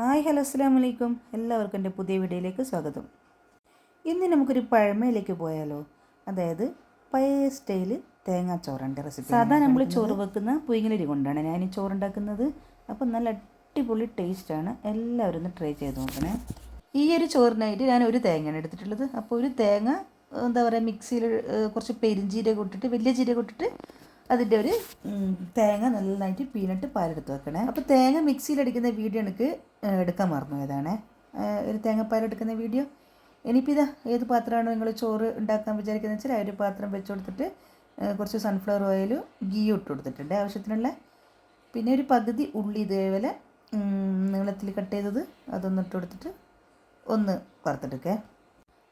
Hi hello അസ്സാം വലൈക്കും എല്ലാവർക്കും എന്റെ പുതിയ വീഡിയോയിലേക്ക് സ്വാഗതം. ഇന്ന് നമുക്കൊരു പഴമയിലേക്ക് പോയാലോ? അതായത് പഴയ സ്റ്റൈൽ തേങ്ങാച്ചോറിന്റെ റെസിപ്പി സാധാരണ നമ്മൾ ചോറ് വെക്കുന്ന പുയിങ്ങലരി കൊണ്ടാണ് ഞാൻ ഈ ചോറുണ്ടാക്കുന്നത്. അപ്പം നല്ല അടിപൊളി ടേസ്റ്റാണ് എല്ലാവരും ഒന്ന് ട്രൈ ചെയ്ത് നോക്കണേ. ഈ ഒരു ചോറിനായിട്ട് ഞാൻ ഒരു തേങ്ങയാണ് എടുത്തിട്ടുള്ളത്. അപ്പോൾ ഒരു തേങ്ങ എന്താ പറയുക മിക്സിയിൽ കുറച്ച് പെരിഞ്ചീരകം ഇട്ടിട്ട് വലിയ ജീരകം ഇട്ടിട്ട് അതിന്റെ ഒരു തേങ്ങ നന്നായിട്ട് പീനട്ട് പാലെടുത്ത് വെക്കണേ. അപ്പോൾ തേങ്ങ മിക്സിയിലെടുക്കുന്ന വീഡിയോ എനിക്ക് എടുക്കാൻ മറന്നു ഏതാണേ ഒരു തേങ്ങാപ്പാലെടുക്കുന്ന വീഡിയോ. ഇനിയിപ്പോൾ ഇതാ ഏത് പാത്രമാണോ നിങ്ങൾ ചോറ് ഉണ്ടാക്കാൻ വിചാരിക്കുന്നത് വെച്ചാൽ ആ ഒരു പാത്രം വെച്ച് കൊടുത്തിട്ട് കുറച്ച് സൺഫ്ലവർ ഓയിലും ഗീയും ഇട്ട് കൊടുത്തിട്ടുണ്ട് ആവശ്യത്തിനുള്ള. പിന്നെ ഒരു പകുതി ഉള്ളി ഇതേപോലെ നീളത്തിൽ കട്ട് ചെയ്തത് അതൊന്ന് ഇട്ട് കൊടുത്തിട്ട് ഒന്ന് വറുത്തെടുക്കേ.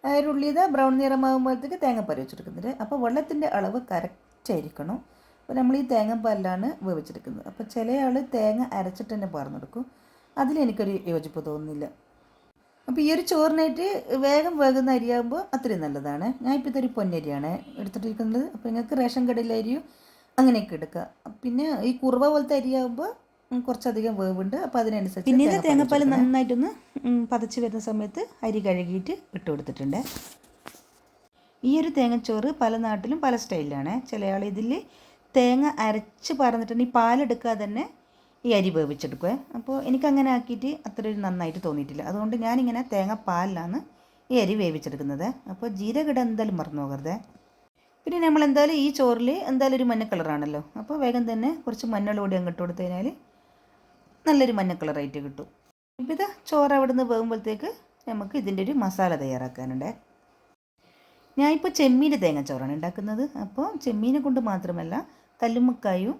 ആ ഒരു ഉള്ളി ബ്രൗൺ നിറമാകുമ്പോഴത്തേക്ക് തേങ്ങാപ്പാൽ വെച്ചെടുക്കുന്നുണ്ട് അപ്പോൾ വെള്ളത്തിന്റെ അളവ് കറക്റ്റ് ആയിരിക്കണം. അപ്പോൾ നമ്മൾ ഈ തേങ്ങാപ്പാലിലാണ് വേവിച്ചെടുക്കുന്നത്. അപ്പോൾ ചില ആൾ തേങ്ങ അരച്ചിട്ട് തന്നെ പറഞ്ഞെടുക്കും അതിലെനിക്കൊരു യോജിപ്പ് തോന്നുന്നില്ല. അപ്പോൾ ഈ ഒരു ചോറിനായിട്ട് വേഗം വേകുന്ന അരിയാകുമ്പോൾ അത്രയും നല്ലതാണ്. ഞാൻ ഇപ്പോൾ ഇതൊരു പൊന്നരിയാണ് എടുത്തിട്ടിരിക്കുന്നത്. അപ്പോൾ നിങ്ങൾക്ക് റേഷൻ കടയിലെ അരിയും അങ്ങനെയൊക്കെ എടുക്കുക പിന്നെ ഈ കുറുവ പോലത്തെ അരിയാകുമ്പോൾ കുറച്ചധികം വേവുണ്ട്. അപ്പോൾ അതിനനുസരിച്ച് പിന്നെ ഇത് തേങ്ങാപ്പാൽ നന്നായിട്ടൊന്ന് പതച്ച് വരുന്ന സമയത്ത് അരി കഴുകിയിട്ട് ഇട്ട് കൊടുത്തിട്ടുണ്ട്. ഈ ഒരു തേങ്ങച്ചോറ് പല നാട്ടിലും പല സ്റ്റൈലിലാണ്. ചില ആൾ ഇതിൽ തേങ്ങ അരച്ച് പറന്നിട്ടുണ്ടെങ്കിൽ പാലെടുക്കാതെ തന്നെ ഈ അരി വേവിച്ചെടുക്കുവേ. അപ്പോൾ എനിക്കങ്ങനെ ആക്കിയിട്ട് അത്ര നന്നായിട്ട് തോന്നിയിട്ടില്ല. അതുകൊണ്ട് ഞാനിങ്ങനെ തേങ്ങ പാലിലാണ് ഈ അരി വേവിച്ചെടുക്കുന്നത്. അപ്പോൾ ജീരകിട എന്തായാലും മറന്നു പോകരുതേ. പിന്നെ നമ്മൾ എന്തായാലും ഈ ചോറിൽ എന്തായാലും ഒരു മഞ്ഞ കളറാണല്ലോ. അപ്പോൾ വേഗം തന്നെ കുറച്ച് മഞ്ഞളോടി അങ്ങോട്ട് കൊടുത്തു കഴിഞ്ഞാൽ നല്ലൊരു മഞ്ഞ കളറായിട്ട് കിട്ടും. ഇപ്പോൾ ഇത് ചോറ് അവിടെ നിന്ന് വേകുമ്പോഴത്തേക്ക് നമുക്ക് ഇതിന്റെ ഒരു മസാല തയ്യാറാക്കാനുണ്ട്. ഞാനിപ്പോൾ ചെമ്മീന്റെ ചോറാണ് ഉണ്ടാക്കുന്നത്. അപ്പോൾ ചെമ്മീനെ കൊണ്ട് മാത്രമല്ല കല്ലുമ്മക്കായും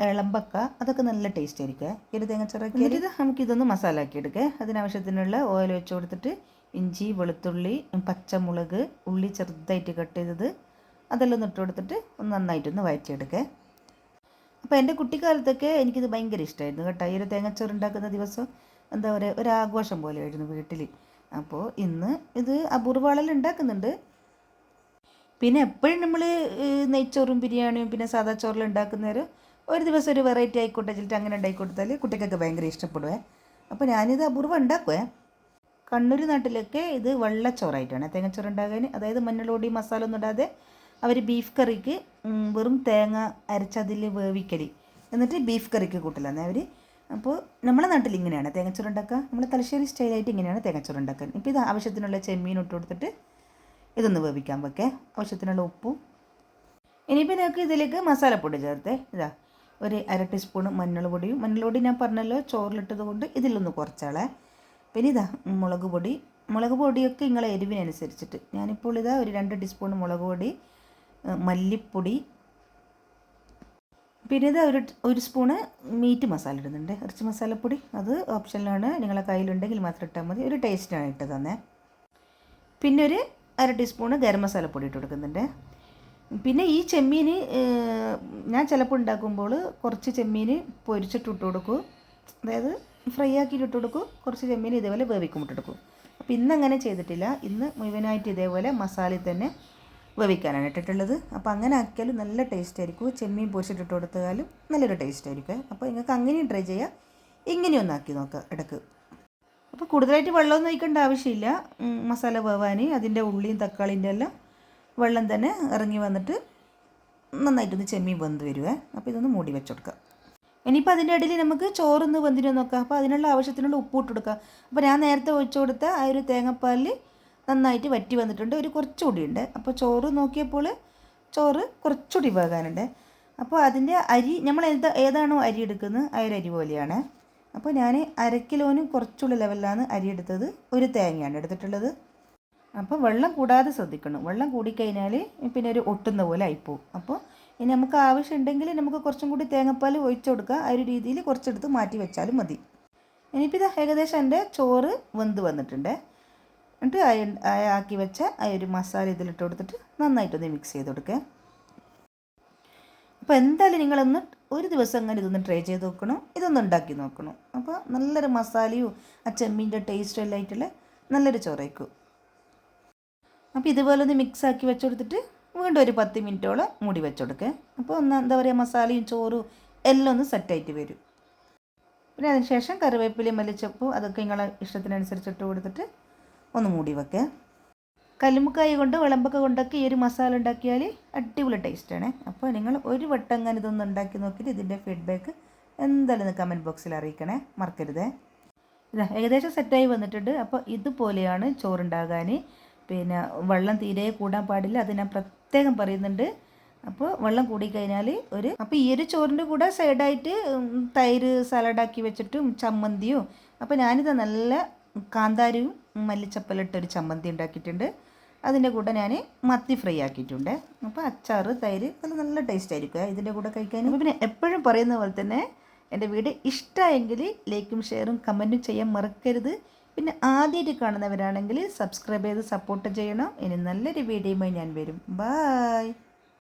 ഇളമ്പക്ക അതൊക്കെ നല്ല ടേസ്റ്റ് ആയിരിക്കും. ഈ തേങ്ങ തേങ്ങാച്ചോറൊക്കെ ഇത് നമുക്കിതൊന്ന് മസാല ആക്കി എടുക്കുക അതിനാവശ്യത്തിനുള്ള ഓയിൽ വെച്ച് കൊടുത്തിട്ട് ഇഞ്ചി വെളുത്തുള്ളി പച്ചമുളക് ഉള്ളി ചെറുതായിട്ട് കട്ട് ചെയ്തത് അതെല്ലാം ഒന്ന് ഇട്ട് കൊടുത്തിട്ട് ഒന്ന് നന്നായിട്ടൊന്ന് വഴറ്റിയെടുക്കുക അപ്പോൾ എന്റെ കുട്ടിക്കാലത്തൊക്കെ എനിക്കിത് ഭയങ്കര ഇഷ്ടമായിരുന്നു കേട്ടോ. ഈ ഒരു തേങ്ങച്ചോറ് ഉണ്ടാക്കുന്ന ദിവസം എന്താ പറയുക ഒരു ആഘോഷം പോലെയായിരുന്നു വീട്ടിൽ അപ്പോൾ ഇന്ന് ഇത് അപൂർവങ്ങളിൽ ഉണ്ടാക്കുന്നുണ്ട്. പിന്നെ എപ്പോഴും നമ്മൾ നെയ്ച്ചോറും ബിരിയാണിയും പിന്നെ സാധാ ചോറിലും ഉണ്ടാക്കുന്നവർ ഒരു ദിവസം ഒരു വെറൈറ്റി ആയിക്കോട്ടെ വെച്ചിട്ട് അങ്ങനെ ഉണ്ടാക്കി കൊടുത്താൽ കുട്ടിക്കൊക്കെ ഭയങ്കര ഇഷ്ടപ്പെടുവേ. അപ്പോൾ ഞാനിത് അപൂർവം ഉണ്ടാക്കുവേ. കണ്ണൂർ നാട്ടിലൊക്കെ ഇത് വെള്ളച്ചോറായിട്ടാണ്. തേങ്ങച്ചോറ് ഉണ്ടാകാൻ അതായത് മഞ്ഞളോടി മസാല ഒന്നും ഇടാതെ അവർ ബീഫ് കറിക്ക് വെറും തേങ്ങ അരച്ചതിൽ വേവിക്കലി. എന്നിട്ട് ബീഫ് കറിക്ക് കൂട്ടലാണ് അവർ അപ്പോൾ നമ്മളെ നാട്ടിൽ ഇങ്ങനെയാണ് തേങ്ങച്ചോറ് ഉണ്ടാക്കുക നമ്മൾ തലശ്ശേരി സ്റ്റൈലായിട്ട് ഇങ്ങനെയാണ് തേങ്ങച്ചോറ് ഉണ്ടാക്കാൻ. ഇപ്പോൾ ഇത് ആവശ്യത്തിനുള്ള ചെമ്മീൻ ഇട്ട് കൊടുത്തിട്ട് ഇതൊന്ന് വേവിക്കാൻ വെക്കേ ആവശ്യത്തിനുള്ള ഉപ്പും. ഇനിയിപ്പോൾ നിങ്ങൾക്ക് ഇതിലേക്ക് മസാലപ്പൊടി ചേർത്തേ. ഇതാ ഒരു അര ടീസ്പൂൺ മഞ്ഞൾ പൊടിയും മഞ്ഞൾ പൊടി ഞാൻ പറഞ്ഞല്ലോ ചോറിലിട്ടത് കൊണ്ട് ഇതിലൊന്ന് കുറച്ചാളേ. പിന്നെ ഇതാ മുളക് പൊടി. മുളക് പൊടിയൊക്കെ നിങ്ങളെ എരിവിനനുസരിച്ചിട്ട്. ഞാനിപ്പോൾ ഇതാ ഒരു രണ്ട് ടീസ്പൂൺ മുളക് പൊടി മല്ലിപ്പൊടി. പിന്നെ ഇത് ഒരു ഒരു സ്പൂണ് മീറ്റ് മസാല ഇടുന്നുണ്ട്. ഇറച്ചി മസാലപ്പൊടി അത് ഓപ്ഷനിലാണ് നിങ്ങളെ കയ്യിലുണ്ടെങ്കിൽ മാത്രം ഇട്ടാൽ മതി. ഒരു ടേസ്റ്റാണ് ഇട്ട് തന്നെ. പിന്നെ ഒരു അര ടീസ്പൂണ് ഗരം മസാലപ്പൊടി ഇട്ട് കൊടുക്കുന്നുണ്ട്. പിന്നെ ഈ ചെമ്മീൻ ഞാൻ ചിലപ്പോൾ ഉണ്ടാക്കുമ്പോൾ കുറച്ച് ചെമ്മീൻ പൊരിച്ചിട്ട് ഇട്ട് കൊടുക്കും. അതായത് ഫ്രൈ ആക്കിയിട്ട് ഇട്ട് കൊടുക്കും. കുറച്ച് ചെമ്മീൻ ഇതേപോലെ വേവിക്കും ഇട്ടെടുക്കും അപ്പോൾ ഇന്ന് അങ്ങനെ ചെയ്തിട്ടില്ല. ഇന്ന് മുഴുവനായിട്ട് ഇതേപോലെ മസാലയിൽ തന്നെ വേവിക്കാനാണ് ഇട്ടിട്ടുള്ളത്. അപ്പോൾ അങ്ങനെ ആക്കിയാലും നല്ല ടേസ്റ്റ് ആയിരിക്കും. ചെമ്മീൻ പൊരിച്ചിട്ട് ഇട്ട് കൊടുത്താലും നല്ലൊരു ടേസ്റ്റ് ആയിരിക്കും. അപ്പോൾ നിങ്ങൾക്ക് അങ്ങനെയും ട്രൈ ചെയ്യാം. ഇങ്ങനെയൊന്നാക്കി നോക്കാം ഇടയ്ക്ക് അപ്പോൾ കൂടുതലായിട്ട് വെള്ളമൊന്നും ഒഴിക്കേണ്ട ആവശ്യമില്ല. മസാല വേവാൻ അതിന്റെ ഉള്ളിയും തക്കാളിന്റെ എല്ലാം വെള്ളം തന്നെ ഇറങ്ങി വന്നിട്ട് നന്നായിട്ടൊന്ന് ചെമ്മീൻ വെന്ത് വരുവേ. അപ്പോൾ ഇതൊന്ന് മൂടി വെച്ച് കൊടുക്കാം ഇനിയിപ്പോൾ അതിന്റെ ഇടയിൽ നമുക്ക് ചോറൊന്ന് വന്നിരുന്ന് നോക്കാം. അപ്പോൾ അതിനുള്ള ആവശ്യത്തിനുള്ള ഉപ്പ് കൊടുക്കുക അപ്പോൾ ഞാൻ നേരത്തെ ഒഴിച്ചു കൊടുത്ത ആ ഒരു തേങ്ങാപ്പാലിൽ നന്നായിട്ട് വറ്റി വന്നിട്ടുണ്ട്. ഒരു കുറച്ചുകൂടി ഉണ്ട്. അപ്പോൾ ചോറ് നോക്കിയപ്പോൾ ചോറ് കുറച്ചുകൂടി വേകാനുണ്ട്. അപ്പോൾ അതിന്റെ അരി നമ്മൾ ഏതാ ഏതാണോ അരി എടുക്കുന്നത്? ആ ഒരു അരി പോലെയാണ്. അപ്പോൾ ഞാൻ അര കിലോനും കുറച്ചുള്ള ലെവലിലാണ് അരി എടുത്തത്. ഒരു തേങ്ങയാണ് എടുത്തിട്ടുള്ളത്. അപ്പോൾ വെള്ളം കൂടാതെ ശ്രദ്ധിക്കണം. വെള്ളം കൂടിക്കഴിഞ്ഞാൽ പിന്നെ ഒരു ഒട്ടുന്ന പോലെ ആയിപ്പോവും. അപ്പോൾ ഇനി നമുക്ക് ആവശ്യമുണ്ടെങ്കിൽ നമുക്ക് കുറച്ചും കൂടി തേങ്ങാപ്പാൽ ഒഴിച്ചു കൊടുക്കുക. ആ ഒരു രീതിയിൽ കുറച്ചെടുത്ത് മാറ്റി വെച്ചാലും മതി. ഇനിയിപ്പോൾ ഇതാ ഏകദേശം എന്റെ ചോറ് വെന്ത് വന്നിട്ടുണ്ട്. എന്നിട്ട് ആക്കി വെച്ച ആ ഒരു മസാല ഇതിലിട്ട് കൊടുത്തിട്ട് നന്നായിട്ടൊന്ന് മിക്സ് ചെയ്ത് കൊടുക്കുക. അപ്പോൾ എന്തായാലും നിങ്ങളൊന്ന് ഒരു ദിവസം അങ്ങനെ ഇതൊന്ന് ട്രൈ ചെയ്ത് നോക്കണം? ഇതൊന്ന് ഉണ്ടാക്കി നോക്കണം? അപ്പോൾ നല്ലൊരു മസാലയും ആ ചെമ്മീന്റെ ടേസ്റ്റും എല്ലാം ആയിട്ടുള്ള നല്ലൊരു ചോറയ്ക്കും. അപ്പോൾ ഇതുപോലെ ഒന്ന് മിക്സ് ആക്കി വെച്ച് കൊടുത്തിട്ട് വീണ്ടും ഒരു പത്ത് മിനിറ്റോളം മൂടി വെച്ച് കൊടുക്കുക അപ്പോൾ ഒന്ന് എന്താ പറയുക മസാലയും ചോറും എല്ലാം ഒന്ന് സെറ്റായിട്ട് വരും. പിന്നെ അതിനുശേഷം കറിവേപ്പിലയും മല്ലിച്ചപ്പും അതൊക്കെ നിങ്ങളെ ഇഷ്ടത്തിനനുസരിച്ചിട്ട് കൊടുത്തിട്ട് ഒന്ന് മൂടി വെക്കുക കല്ലുമുക്കായി കൊണ്ട് വിളമ്പൊക്കെ കൊണ്ടൊക്കെ ഈ ഒരു മസാല ഉണ്ടാക്കിയാൽ അടിപൊളി ടേസ്റ്റാണ്. അപ്പോൾ നിങ്ങൾ ഒരു വട്ടം അങ്ങനെ ഇതൊന്ന് ഉണ്ടാക്കി നോക്കിയിട്ട് ഇതിന്റെ ഫീഡ്ബാക്ക് എന്തായാലും കമന്റ് ബോക്സിൽ അറിയിക്കണേ. മറക്കരുതേ. ഇതാ ഏകദേശം സെറ്റായി വന്നിട്ടുണ്ട്. അപ്പോൾ ഇതുപോലെയാണ് ചോറുണ്ടാകാൻ. പിന്നെ വെള്ളം തീരെ കൂടാൻ പാടില്ല അത് ഞാൻ പ്രത്യേകം പറയുന്നുണ്ട്. അപ്പോൾ വെള്ളം കൂടിക്കഴിഞ്ഞാൽ ഒരു അപ്പോൾ ഈ ഒരു ചോറിന്റെ കൂടെ സൈഡായിട്ട് തൈര് സലാഡാക്കി വെച്ചിട്ടും ചമ്മന്തിയും. അപ്പോൾ ഞാനിത് നല്ല കാന്താരിയും മല്ലിച്ചപ്പലിട്ടൊരു ചമ്മന്തി ഉണ്ടാക്കിയിട്ടുണ്ട്. അതിന്റെ കൂടെ ഞാൻ മത്തി ഫ്രൈ ആക്കിയിട്ടുണ്ട്. അപ്പോൾ അച്ചാറ് തൈര് അത് നല്ല ടേസ്റ്റ് ആയിരിക്കും ഇതിന്റെ കൂടെ കഴിക്കാൻ. പിന്നെ എപ്പോഴും പറയുന്ന പോലെ തന്നെ എന്റെ വീഡിയോ ഇഷ്ടമായെങ്കിൽ ലൈക്കും ഷെയറും കമന്റും ചെയ്യാൻ മറക്കരുത്. പിന്നെ ആദ്യമായിട്ട് കാണുന്നവരാണെങ്കിൽ സബ്സ്ക്രൈബ് ചെയ്ത് സപ്പോർട്ട് ചെയ്യണം. ഇനി നല്ലൊരു വീഡിയോയുമായി ഞാൻ വരും. ബായ്